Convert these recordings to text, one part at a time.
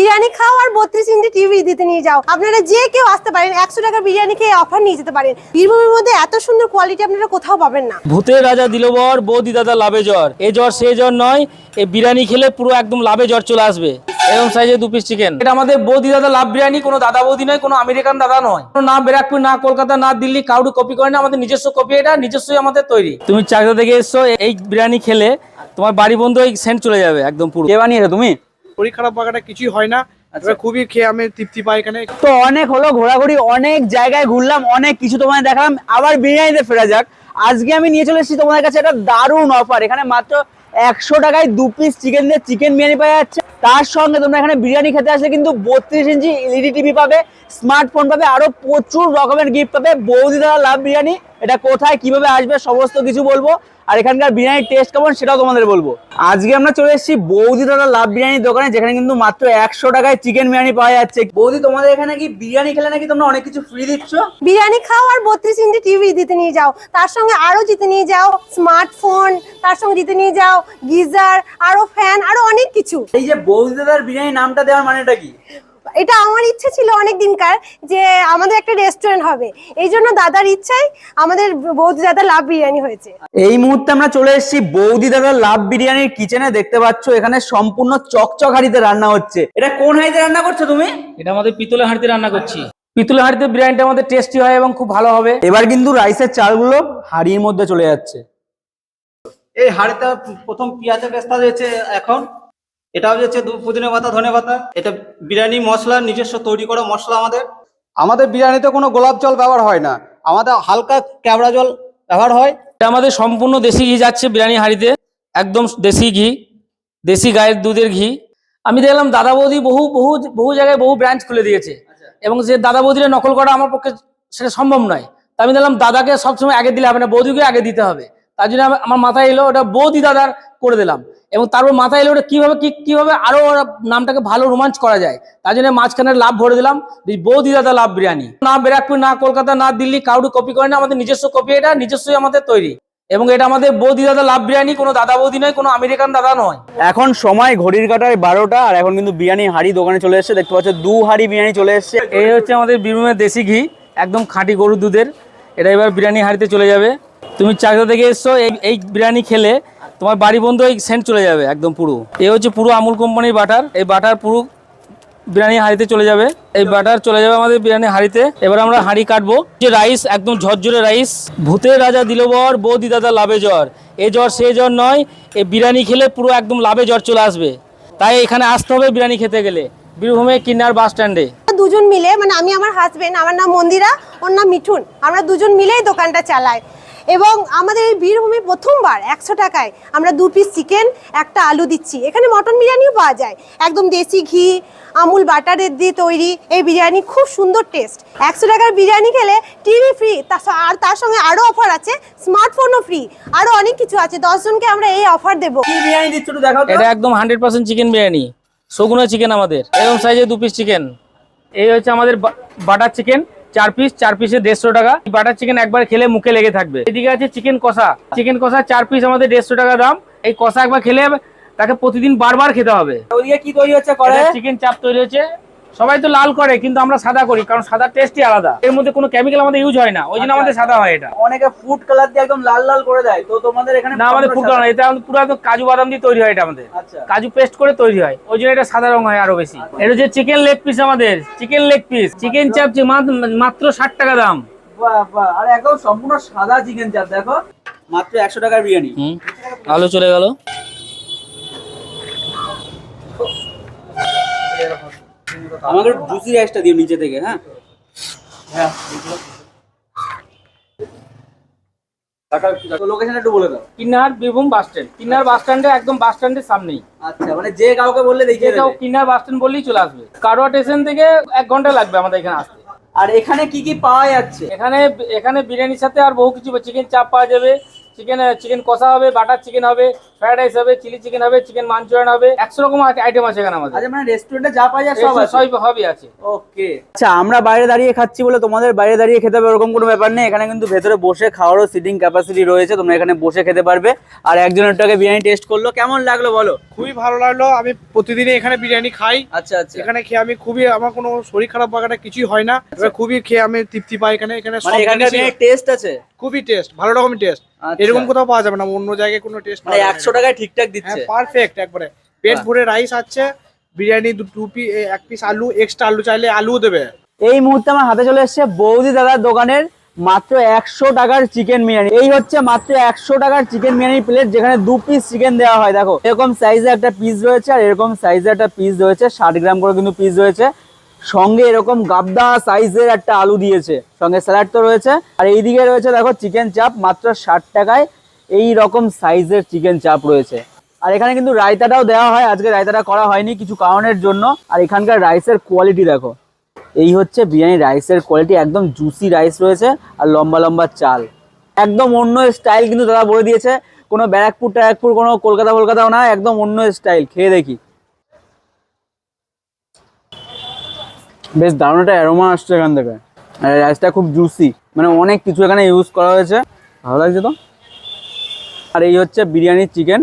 বিরিয়ানি খাও আর বত্রিশ inch TV দিতে নিয়ে যাও। আপনারা যে কেউ আসতে পারেন একশো টাকা বিরিয়ানি খেয়ে অফার নিয়ে যেতে পারেন। বীরভূমের মধ্যে এত সুন্দর কোয়ালিটি আপনারা কোথাও পাবেন না। ভূতের রাজা দিলবর বৌদি দাদা লাভে জ্বর। এ জ্বর সে জ্বর নয় এই বিরিয়ানি খেলে পুরো একদম লাভে জ্বর চলে আসবে। এরকম সাইজে দু পিস চিকেন এটা আমাদের বৌদি দাদা লাভ বিরিয়ানি কোনো দাদা বৌদি নয় কোনো আমেরিকান দাদা নয়। না ব্যারাকপুর না কলকাতা না দিল্লি কাউকে কপি করে না আমাদের নিজস্ব কপি এটা নিজস্বই আমাদের তৈরি। তুমি চাকদা থেকে এসছো এই বিরিয়ানি খেলে তোমার বাড়ি বন্ধু এই সেন্ট চলে যাবে একদম পুরো। কে বানিয়েছো তুমি? শরীর খারাপ বাগাটা কিছুই হয় না। খুবই খেয়ে আমি তৃপ্তি পাই এখানে। তো অনেক হলো ঘোরাঘুরি অনেক জায়গায় ঘুরলাম অনেক কিছু তোমাদের দেখালাম। আবার বিরিয়ানিতে ফেরা যাক। আজকে আমি নিয়ে চলে এসেছি তোমাদের কাছে একটা দারুণ অফার এখানে মাত্র একশো টাকায় দু পিস চিকেন দিয়ে চিকেন বিরিয়ানি পাওয়া যাচ্ছে। তার সঙ্গে তোমরা এখানে বিরিয়ানি খেতে আসলে কিন্তু বত্রিশ ইঞ্চি এলইডি টিভি পাবে স্মার্টফোন পাবে আরও প্রচুর রকমের গিফট পাবে। বৌদি দ্বারা লাভ বিরিয়ানি। এটা কোথায় কীভাবে আসবে সমস্ত কিছু বলব। আর এখানকার বিরিয়ানির টেস্ট কেমন সেটাও তোমাদের বলব। আজকে আমরা চলে এসেছি বৌদি দাদা লাভ বিরিয়ানির দোকানে যেখানে কিন্তু মাত্র একশো টাকায় চিকেন বিরিয়ানি পাওয়া যাচ্ছে। বৌদি তোমাদের এখানে কি বিরিয়ানি খেলে নাকি তোমরা অনেক কিছু ফ্রি দিচ্ছ? বিরিয়ানি খাও আর বত্রিশ ইঞ্চি টিভি দিতে নিয়ে যাও। তার সঙ্গে আরও জিতে নিয়ে যাও স্মার্টফোন তার সঙ্গে জিতে নিয়ে যাও গিজার আরও ফ্যান আরও অনেক কিছু। এই যে বৌদি দাদার বিরিয়ানি নামটা দেওয়ার মানেটা কি? এটা আমার ইচ্ছে ছিল অনেক দিনকার যে আমাদের একটা রেস্টুরেন্ট হবে। এই জন্য দাদার ইচ্ছাই আমাদের বৌদি দাদা লাভ বিরিয়ানি হয়েছে। এই মুহূর্তে আমরা চলে এসেছি বৌদি দাদার লাভ বিরিয়ানির কিচেনে দেখতে পাচ্ছ এখানে সম্পূর্ণ চকচক হাঁড়িতে রান্না হচ্ছে। এটা কোন হাঁড়িতে রান্না করছ তুমি? এটা আমাদের পিতলের হাঁড়িতে রান্না করছি। পিতলের হাঁড়িতে বিরিয়ানিটা আমাদের টেস্টি হয় এবং খুব ভালো হবে। এবার কিন্তু রাইসের চালগুলো হাঁড়ির মধ্যে চলে যাচ্ছে। এই হাড়িতে প্রথম পেঁয়াজে বেস্তা হয়েছে এখন এটা হচ্ছে পুদিনা পাতা ধনে পাতা এটা বিরিয়ানি মশলা নিজস্ব তৈরি করা মশলা আমাদের। আমাদের বিরিয়ানিতে কোনো গোলাপ জল ব্যবহার হয় না। আমাদের হালকা ক্যাবড়া জল ব্যবহার হয়। এটা আমাদের সম্পূর্ণ দেশি ঘি যাচ্ছে বিরিয়ানি হাঁড়িতে। একদম দেশি ঘি দেশি গায়ের দুধের ঘি। আমি দেখলাম দাদা বৌদি বহু বহু বহু জায়গায় বহু ব্রাঞ্চ খুলে দিয়েছে। এবং যে দাদা বৌদিরা নকল করা আমার পক্ষে সেটা সম্ভব নয়। তা আমি দেখলাম দাদাকে সবসময় আগে দিলে হবে না বৌদিকে আগে দিতে হবে। তার জন্য আমার মাথায় এলো ওটা বৌদি দাদার করে দিলাম। এবং তারপর মাথায় এলো ওটা কীভাবে কি কীভাবে আরও ওরা নামটাকে ভালো রোমাঞ্চ করা যায় তার জন্য মাঝখানে লাভ ভরে দিলাম। যে বৌদি দাদা লাভ বিরিয়ানি। না ব্যারাকপুর না কলকাতা না দিল্লি কাউকে কপি করে না আমাদের নিজস্ব কপি এটা নিজস্বই আমাদের তৈরি। এবং এটা আমাদের বৌদি দাদা লাভ বিরিয়ানি কোনো দাদা বৌদি নয় কোনো আমেরিকান দাদা নয়। এখন সময় ঘড়ির কাটায় বারোটা আর এখন কিন্তু বিরিয়ানি হাঁড়ি দোকানে চলে এসেছে দেখতে পাচ্ছ দু হাঁড়ি বিরিয়ানি চলে এসেছে। এই হচ্ছে আমাদের বীরভূমের দেশি ঘি একদম খাঁটি গরুর দুধের। এটা এবার বিরিয়ানি হাঁড়িতে চলে যাবে। তুমি চাকদা থেকে এসছো এই এই বিরিয়ানি খেলে তোমার বাড়ি বন্ধু এই সেন্ট চলে যাবে একদম পুরো। এই হচ্ছে পুরো আমুল কোম্পানির বাটার। এই বাটার পুরো বিরিয়ানি হাঁড়িতে চলে যাবে। এই বাটার চলে যাবে আমাদের বিরিয়ানি হাঁড়িতে। এবার আমরা হাঁড়ি কাটবো। যে রাইস, একদম ঝরঝরে রাইস। ভূতের রাজা দিল বর বৌদি দাদা লাভে জ্বর। এ জ্বর, সে জ্বর নয় এই বিরিয়ানি খেলে পুরো একদম লাভে জ্বর চলে আসবে। তাই এখানে আসতে হবে বিরিয়ানি খেতে গেলে। বীরভূমে কিন্নার বাস স্ট্যান্ডে। দুজন মিলে মানে আমি আমার হাজবেন্ড আমার নাম মন্দিরা, ওর নাম মিঠুন। আমরা দুজন মিলেই দোকানটা চালাই। এবং আমাদের এই বীরভূমে প্রথমবার একশো টাকায় আমরা দু পিস চিকেন একটা আলু দিচ্ছি। এখানে মটন বিরিয়ানিও পাওয়া যায়। একদম দেশি ঘি আমুল বাটারের দিয়ে তৈরি এই বিরিয়ানি খুব সুন্দর টেস্ট একশো টাকার বিরিয়ানি খেলে টিভি ফ্রি আর তার সঙ্গে আরও অফার আছে স্মার্টফোনও ফ্রি আরও অনেক কিছু আছে দশজনকে আমরা এই অফার দেবো। এটা একদম hundred percent chicken biryani. Suguna chicken আমাদের। এরকম সাইজে দু পিস চিকেন এই হচ্ছে আমাদের বাটার চিকেন চার পিস চার পিসে দেড়শো টাকা। বাটার চিকেন একবার খেলে মুখে লেগে থাকবে। এদিকে আছে চিকেন কষা। চিকেন কষা চার পিস আমাদের দেড়শো টাকা দাম। এই কষা একবার খেলে তাকে প্রতিদিন বারবার খেতে হবে। ওদিকে কি তৈরি হচ্ছে চিকেন চাপ তৈরি হচ্ছে। সবাই তো লাল করে কিন্তু আমরা সাদা করি কারণ সাদা টেস্টই আলাদা। এর মধ্যে কোনো কেমিক্যাল আমাদের ইউজ হয় না ওই জন্য আমাদের সাদা হয় এটা। অনেকে ফুড কালার দিয়ে একদম লাল লাল করে দেয় তো তোমাদের এখানে না আমাদের ফুড। না এটা আমাদের পুরো কাজু বাদাম দিয়ে তৈরি হয় এটা আমাদের। আচ্ছা। কাজু পেস্ট করে তৈরি হয় ওই জন্য এটা সাদা রং হয় আরও বেশি। এটা হচ্ছে চিকেন লেগ পিস আমাদের চিকেন লেগ পিস চিকেন চাপ যে মাত্র- ষাট টাকা দাম। বাহ বাহ। আর একদম সম্পূর্ণ সাদা চিকেন চাপ দেখো। মাত্র একশো টাকার বিরিয়ানি। আলু চলে গেল। আমাকে জুসি রাইসটা দিও নিচে থেকে হ্যাঁ? একটু বলে দাও। Kinnar Birbhum bus stand. কিন্নার বাস স্ট্যান্ডে একদম বাস স্ট্যান্ডের সামনেই। আচ্ছা মানে যে কাউকে বললে দেখিয়ে কিন্নার বাস স্ট্যান্ড বললেই চলে আসবে। কারোয়া স্টেশন থেকে এক ঘণ্টা লাগবে আমাদের এখানে আসতে। আর এখানে কি কি পাওয়া যাচ্ছে? এখানে এখানে বিরিয়ানির সাথে আর বহু কিছু চিকেন চাপ পাওয়া যাবে। চিকেন চিকেন কষা হবে বাটার চিকেন হবে ফ্রাইড রাইস হবে চিলি চিকেন হবে চিকেন মাঞ্চুরিয়ান হবে একশো রকম আইটেম আছে এখানে আমাদের। আচ্ছা মানে রেস্টুরেন্টে যা পাওয়া যায় সব আছে? সব সবই আছে। ওকে আচ্ছা আমরা বাইরে দাঁড়িয়ে খাচ্ছি বলে তোমাদের বাইরে দাঁড়িয়ে খেতে হবে ওরকম কোনো ব্যাপার নেই। এখানে কিন্তু ভেতরে বসে খাওয়ারও সিটিং ক্যাপাসিটি রয়েছে তোমরা এখানে বসে খেতে পারবে। আর একজনের টাকে বিরিয়ানি টেস্ট করল। কেমন লাগল বলো? খুবই ভালো লাগল। আমি প্রতিদিনই এখানে বিরিয়ানি খাই। আচ্ছা আচ্ছা। এখানে খেয়ে আমি খুবই আমার কোনো শরীর খারাপ বাগাটা কিছুই হয় না। খুবই খেয়ে আমি তৃপ্তি পাই এখানে। এখানে মানে টেস্ট আছে? খুবই টেস্ট ভালো রকমের টেস্ট আচ্ছা। এরকম কোথাও পাওয়া যাবে না অন্য জায়গায় কোনো টেস্ট মানে একশো টাকায় ঠিকঠাক হ্যাঁ দিচ্ছে। পারফেক্ট একবারে। পেট। ভরে রাইস আছে বিরিয়ানি দু টু পি এক পিস আলু এক্সট্রা আলু চাইলে আলুও দেবে। এই মুহূর্তে আমার হাতে চলে এসেছে বৌদি দাদার দোকানের মাত্র একশো টাকার চিকেন বিরিয়ানি। এই হচ্ছে মাত্র একশো টাকার চিকেন বিরিয়ানি প্লেট যেখানে দু পিস চিকেন দেওয়া হয়। দেখো এরকম সাইজে একটা পিস রয়েছে আর এরকম সাইজে একটা পিস রয়েছে ষাট গ্রাম করে কিন্তু পিস রয়েছে। সঙ্গে এরকম গাবদা সাইজের একটা আলু দিয়েছে। সঙ্গে স্যালাড তো রয়েছে। আর এইদিকে রয়েছে, দেখো, চিকেন চাপ, মাত্র ষাট টাকায় এই রকম সাইজের চিকেন চাপ রয়েছে। আর এখানে কিন্তু রায়তাটাও দেওয়া হয়। আজকে রায়তাটা করা হয়নি কিছু কারণের জন্য। আর এখানকার রাইসের কোয়ালিটি দেখো। এই হচ্ছে বিরিয়ানি রাইসের কোয়ালিটি একদম জুসি রাইস রয়েছে আর লম্বা লম্বা চাল। একদম অন্য স্টাইল কিন্তু দাদা বলে দিয়েছে। কোনো ব্যারাকপুর ট্যারাকপুর কোনো কলকাতা কলকাতাও না, একদম অন্য স্টাইল খেয়ে দেখি। বেশ দারুণ একটা অ্যারোমা আসছে এখান থেকে। আর রাইসটা খুব জুসি মানে অনেক কিছু এখানে ইউজ করা হয়েছে। ভালো লাগছে তো? আর এই হচ্ছে বিরিয়ানির চিকেন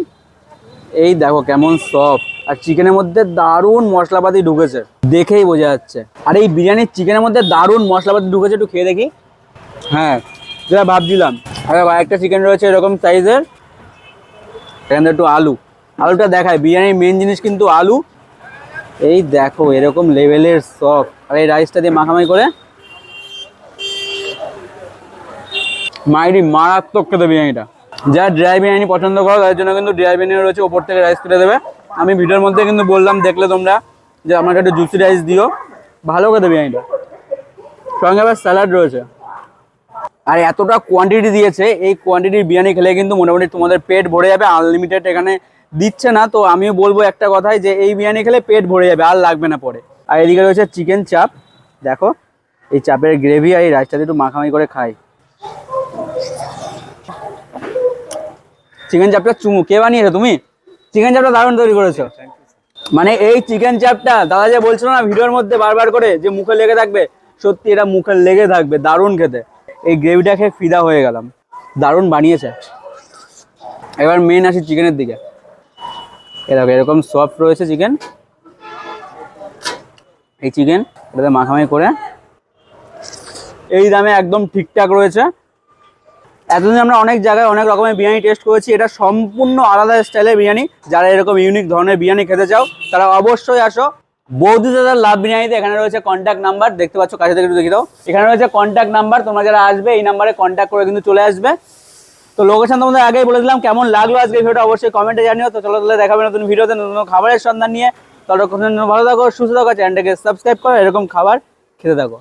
এই দেখো কেমন সফট আর চিকেনের মধ্যে দারুণ মশলাপাতি ঢুকেছে। দেখেই বোঝা যাচ্ছে। আর এই বিরিয়ানির চিকেনের মধ্যে দারুণ মশলাপাতি ঢুকেছে একটু খেয়ে দেখি। হ্যাঁ যেটা ভাবছিলাম। আর একটা চিকেন রয়েছে এরকম সাইজের এখানে একটু আলু। আলুটা দেখায় বিরিয়ানির মেন জিনিস কিন্তু আলু। এই দেখো, এরকম লেভেলের সফট আর এই রাইসটা দিয়ে মাখামাখি করে মাইরি মারাত্মক খেতে বিরিয়ানিটা। যারা ড্রাই বিরিয়ানি পছন্দ করো তাদের জন্য কিন্তু ড্রাই বিরিয়ানি রয়েছে ওপর থেকে রাইস কেটে দেবে। আমি ভিডিওর মধ্যে কিন্তু বললাম দেখলে তোমরা যে আমাকে একটু জুসি রাইস দিও। ভালো খেতে বিরিয়ানিটা। সঙ্গে আবার স্যালাড রয়েছে। আর এতটা কোয়ান্টিটি দিয়েছে এই কোয়ান্টিটির বিরিয়ানি খেলে কিন্তু মোটামুটি তোমাদের পেট ভরে যাবে আনলিমিটেড এখানে দিচ্ছে না। তো আমিও বলব একটা কথাই যে এই বিরিয়ানি খেলে পেট ভরে যাবে আর লাগবে না পরে। আর এদিকে রয়েছে চিকেন চাপ। দেখো, এই চাপের গ্রেভি আর এই রাইসটা দিয়ে একটু মাখামাখি করে খাই। চিকেন চাপটা চুমু। কে বানিয়েছো তুমি? চিকেন চাপটা দারুণ তৈরি করেছ। মানে এই চিকেন চাপটা দাদা যে বলছিল না ভিডিওর মধ্যে বারবার করে যে মুখে লেগে থাকবে, সত্যি এটা মুখে লেগে থাকবে, দারুণ খেতে। এই গ্রেভিটা খেয়ে ফিদা হয়ে গেলাম। দারুণ বানিয়েছে। এবার মেন আসি চিকেনের দিকে। এরকম সফট রয়েছে চিকেন এই চিকেন এটাতে মাখামাখি করে। এই দামে একদম ঠিকঠাক রয়েছে। এতদিন আমরা অনেক জায়গায় অনেক রকমের বিরিয়ানি টেস্ট করেছি। এটা সম্পূর্ণ আলাদা স্টাইলের বিরিয়ানি। যারা এরকম ইউনিক ধরনের বিরিয়ানি খেতে চাও, তারা অবশ্যই আসো। বৌদি দাদার লাভ বিরিয়ানিতে এখানে রয়েছে কন্ট্যাক্ট নাম্বার দেখতে পাচ্ছ, কাছে থেকে একটু দেখে দাও। এখানে রয়েছে কন্ট্যাক্ট নাম্বার তোমরা যারা আসবে, এই নাম্বারে কন্ট্যাক্ট করে কিন্তু চলে আসবে। তো লোকেশন তোমাদের আগেই বলে দিলাম, কেমন লাগল আজকে ভিডিওটা অবশ্যই কমেন্টে জানিও। তো চলো তাহলে দেখাবে নতুন ভিডিওতে নতুন খাবারের সন্ধান নিয়ে। ততক্ষণ ভালো থাকো সুস্থ থাকো চ্যানেলটাকে সাবস্ক্রাইব করো এরকম খাবার খেতে থাকো।